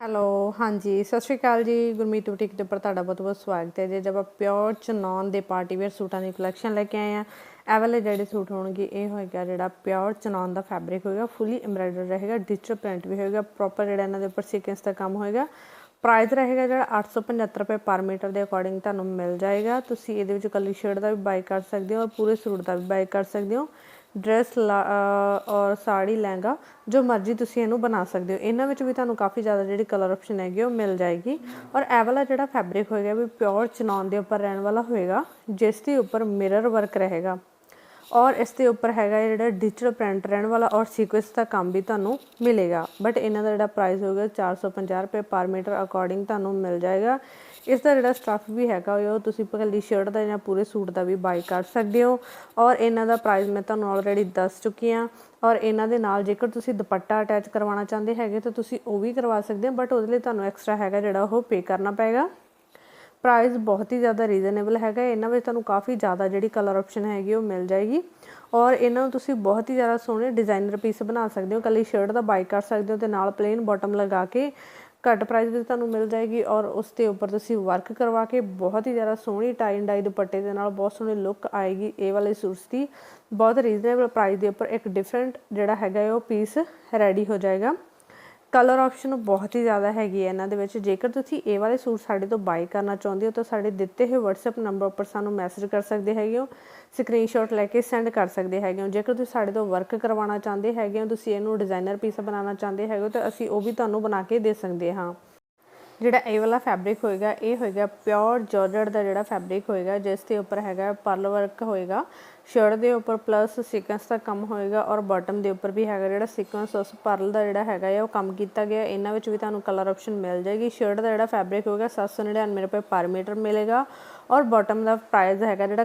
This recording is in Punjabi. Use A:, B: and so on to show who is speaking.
A: ਹੈਲੋ, ਹਾਂਜੀ, ਸਤਿ ਸ਼੍ਰੀ ਅਕਾਲ ਜੀ। ਗੁਰਮੀਤ ਬੁਟੀਕ ਦੇ ਉੱਪਰ ਤੁਹਾਡਾ ਬਹੁਤ ਬਹੁਤ ਸਵਾਗਤ ਹੈ। ਜੀ ਜਦ ਆਪਾਂ ਪਿਓਰ ਚਨੌਨ ਦੇ ਪਾਰਟੀ ਵੇਅਰ ਸੂਟਾਂ ਦੀ ਕਲੈਕਸ਼ਨ ਲੈ ਕੇ ਆਏ ਆ ਇਹ ਵਾਲੇ ਜਿਹੜੇ ਸੂਟ ਹੋਣਗੇ, ਇਹ ਹੋਏਗਾ ਜਿਹੜਾ ਪਿਓਰ ਚਨੌਨ ਦਾ ਫੈਬਰਿਕ ਹੋਏਗਾ ਫੁੱਲੀ ਐਮਬ੍ਰਾਇਡਰ ਰਹੇਗਾ ਡਿਜੀਟਲ ਪ੍ਰਿੰਟ ਵੀ ਹੋਏਗਾ ਪ੍ਰੋਪਰ ਜਿਹੜਾ ਇਹਨਾਂ ਦੇ ਉੱਪਰ ਸੀਕੁਐਂਸ ਦਾ ਕੰਮ ਹੋਏਗਾ। ਪ੍ਰਾਈਸ ਰਹੇਗਾ ਜਿਹੜਾ 875 ਰੁਪਏ ਪਰ ਮੀਟਰ ਦੇ ਅਕੋਰਡਿੰਗ ਤੁਹਾਨੂੰ ਮਿਲ ਜਾਏਗਾ। ਤੁਸੀਂ ਇਹਦੇ ਵਿੱਚ ਕੱਲੀ ਸ਼ਰਟ ਦਾ ਵੀ ਬਾਈ ਕਰ ਸਕਦੇ ਹੋ ਔਰ ਪੂਰੇ ਸੂਟ ਦਾ ਵੀ ਬਾਈ ਕਰ ਸਕਦੇ ਹੋ। ਡਰੈਸ ਔਰ ਸਾੜੀ ਲਹਿੰਗਾ, ਜੋ ਮਰਜ਼ੀ ਤੁਸੀਂ ਇਹਨੂੰ ਬਣਾ ਸਕਦੇ ਹੋ। ਇਹਨਾਂ ਵਿੱਚ ਵੀ ਤੁਹਾਨੂੰ ਕਾਫੀ ਜ਼ਿਆਦਾ ਜਿਹੜੀ ਕਲਰ ਆਪਸ਼ਨ ਹੈਗੀ ਉਹ ਮਿਲ ਜਾਏਗੀ। ਔਰ ਇਹ ਵਾਲਾ ਜਿਹੜਾ ਫੈਬਰਿਕ ਹੋਏਗਾ ਵੀ ਪਿਓਰ ਚਨੌਨ ਦੇ ਉੱਪਰ ਰਹਿਣ ਵਾਲਾ ਹੋਏਗਾ, ਜਿਸ ਦੇ ਉੱਪਰ ਮਿਰਰ ਵਰਕ ਰਹੇਗਾ। ਔਰ ਇਸ ਦੇ ਉੱਪਰ ਹੈਗਾ ਜਿਹੜਾ ਡਿਜੀਟਲ ਪ੍ਰਿੰਟ ਰਹਿਣ ਵਾਲਾ, ਔਰ ਸੀਕੁਐਂਸ ਦਾ ਕੰਮ ਵੀ ਤੁਹਾਨੂੰ ਮਿਲੇਗਾ। ਬਟ ਇਹਨਾਂ ਦਾ ਜਿਹੜਾ ਪ੍ਰਾਈਸ ਹੋਗਾ 450 ਰੁਪਏ ਪਰ ਮੀਟਰ ਅਕੋਰਡਿੰਗ ਤੁਹਾਨੂੰ ਮਿਲ ਜਾਏਗਾ। ਇਸ ਦਾ ਜਿਹੜਾ ਸਟੱਫ ਵੀ ਹੈਗਾ, ਉਹ ਤੁਸੀਂ ਇਕੱਲੀ ਸ਼ਰਟ ਦਾ ਜਾਂ ਪੂਰੇ ਸੂਟ ਦਾ ਵੀ ਬਾਈ ਕਰ ਸਕਦੇ ਹੋ। ਔਰ ਇਹਨਾਂ ਦਾ ਪ੍ਰਾਈਸ ਮੈਂ ਤੁਹਾਨੂੰ ਆਲਰੇਡੀ ਦੱਸ ਚੁੱਕੀ ਹਾਂ। ਔਰ ਇਹਨਾਂ ਦੇ ਨਾਲ ਜੇਕਰ ਤੁਸੀਂ ਦੁਪੱਟਾ ਅਟੈਚ ਕਰਵਾਉਣਾ ਚਾਹੁੰਦੇ ਹੈਗੇ, ਤਾਂ ਤੁਸੀਂ ਉਹ ਵੀ ਕਰਵਾ ਸਕਦੇ ਹੋ ਬਟ ਉਹਦੇ ਲਈ ਤੁਹਾਨੂੰ ਐਕਸਟਰਾ ਹੈਗਾ ਜਿਹੜਾ ਉਹ ਪੇ ਕਰਨਾ ਪਏਗਾ। ਪ੍ਰਾਈਸ ਬਹੁਤ ਹੀ ਜ਼ਿਆਦਾ ਰੀਜ਼ਨੇਬਲ ਹੈਗਾ। ਇਹਨਾਂ ਵਿੱਚ ਤੁਹਾਨੂੰ ਕਾਫੀ ਜ਼ਿਆਦਾ ਜਿਹੜੀ ਕਲਰ ਆਪਸ਼ਨ ਹੈਗੀ, ਉਹ ਮਿਲ ਜਾਏਗੀ। ਔਰ ਇਹਨਾਂ ਨੂੰ ਤੁਸੀਂ ਬਹੁਤ ਹੀ ਜ਼ਿਆਦਾ ਸੋਹਣੇ ਡਿਜ਼ਾਈਨਰ ਪੀਸ ਬਣਾ ਸਕਦੇ ਹੋ। ਕੱਲੀ ਸ਼ਰਟ ਦਾ ਬਾਈ ਕਰ ਸਕਦੇ ਹੋ ਤੇ ਨਾਲ ਪਲੇਨ ਬਾਟਮ ਲਗਾ ਕੇ ਘੱਟ ਪ੍ਰਾਈਸ ਵਿੱਚ ਤੁਹਾਨੂੰ ਮਿਲ ਜਾਏਗੀ ਔਰ ਉਸ ਦੇ ਉੱਪਰ ਤੁਸੀਂ ਵਰਕ ਕਰਵਾ ਕੇ ਬਹੁਤ ਹੀ ਜ਼ਿਆਦਾ ਸੋਹਣੀ ਟਾਈ ਐਂਡ ਡਾਈ ਦੁਪੱਟੇ ਦੇ ਨਾਲ ਬਹੁਤ ਸੋਹਣੀ ਲੁੱਕ ਆਏਗੀ ਇਹ ਵਾਲੇ ਸੂਟਸ ਦੀ। ਬਹੁਤ ਰੀਜ਼ਨੇਬਲ ਪ੍ਰਾਈਸ ਦੇ ਉੱਪਰ ਇੱਕ ਡਿਫਰੈਂਟ ਜਿਹੜਾ ਹੈਗਾ ਉਹ ਪੀਸ ਰੈਡੀ ਹੋ ਜਾਏਗਾ। ਕਲਰ ਆਪਸ਼ਨ ਬਹੁਤ ਹੀ ਜ਼ਿਆਦਾ ਹੈਗੀ ਹੈ ਇਹਨਾਂ ਦੇ ਵਿੱਚ। ਜੇਕਰ ਤੁਸੀਂ ਇਹ ਵਾਲੇ ਸੂਟ ਸਾਡੇ ਤੋਂ ਬਾਈ ਕਰਨਾ ਚਾਹੁੰਦੇ ਹੋ ਤਾਂ ਸਾਡੇ ਦਿੱਤੇ ਹੋਏ WhatsApp ਨੰਬਰ ਉੱਪਰ ਸਾਨੂੰ ਮੈਸੇਜ ਕਰ ਸਕਦੇ ਹੈਗੇ ਹੋ ਸਕਰੀਨਸ਼ਾਟ ਲੈ ਕੇ ਸੈਂਡ ਕਰ ਸਕਦੇ ਹੈਗੇ ਹੋ। ਜੇਕਰ ਤੁਸੀਂ ਸਾਡੇ ਤੋਂ ਵਰਕ ਕਰਵਾਉਣਾ ਚਾਹੁੰਦੇ ਹੈਗੇ ਹੋ, ਤੁਸੀਂ ਇਹਨੂੰ ਡਿਜ਼ਾਈਨਰ ਪੀਸ ਬਣਾਉਣਾ ਚਾਹੁੰਦੇ ਹੈਗੇ ਹੋ, ਤਾਂ ਅਸੀਂ ਉਹ ਵੀ ਤੁਹਾਨੂੰ ਬਣਾ ਕੇ ਦੇ ਸਕਦੇ ਹਾਂ। ਜਿਹੜਾ ਇਹ ਵਾਲਾ ਫੈਬਰਿਕ ਹੋਏਗਾ, ਇਹ ਹੋਏਗਾ ਪਿਓਰ ਜਾਰਜਟ ਦਾ ਜਿਹੜਾ ਫੈਬਰਿਕ ਹੋਏਗਾ, ਜਿਸ ਦੇ ਉੱਪਰ ਹੈਗਾ ਪਰਲ ਵਰਕ ਹੋਏਗਾ। ਸ਼ਰਟ ਦੇ ਉੱਪਰ ਪਲੱਸ ਸੀਕੁਐਂਸ ਦਾ ਕੰਮ ਹੋਏਗਾ ਔਰ ਬਾਟਮ ਦੇ ਉੱਪਰ ਵੀ ਹੈਗਾ ਜਿਹੜਾ ਸੀਕੁਐਂਸ ਉਸ ਪਰਲ ਦਾ ਜਿਹੜਾ ਹੈਗਾ ਹੈ ਉਹ ਕੰਮ ਕੀਤਾ ਗਿਆ। ਇਹਨਾਂ ਵਿੱਚ ਵੀ ਤੁਹਾਨੂੰ ਕਲਰ ਆਪਸ਼ਨ ਮਿਲ ਜਾਏਗੀ। ਸ਼ਰਟ ਦਾ ਜਿਹੜਾ ਫੈਬਰਿਕ ਹੋਏਗਾ 799 ਰੁਪਏ ਪਰ ਮੀਟਰ ਮਿਲੇਗਾ ਔਰ ਬਾਟਮ ਦਾ ਪ੍ਰਾਈਸ ਹੈਗਾ ਜਿਹੜਾ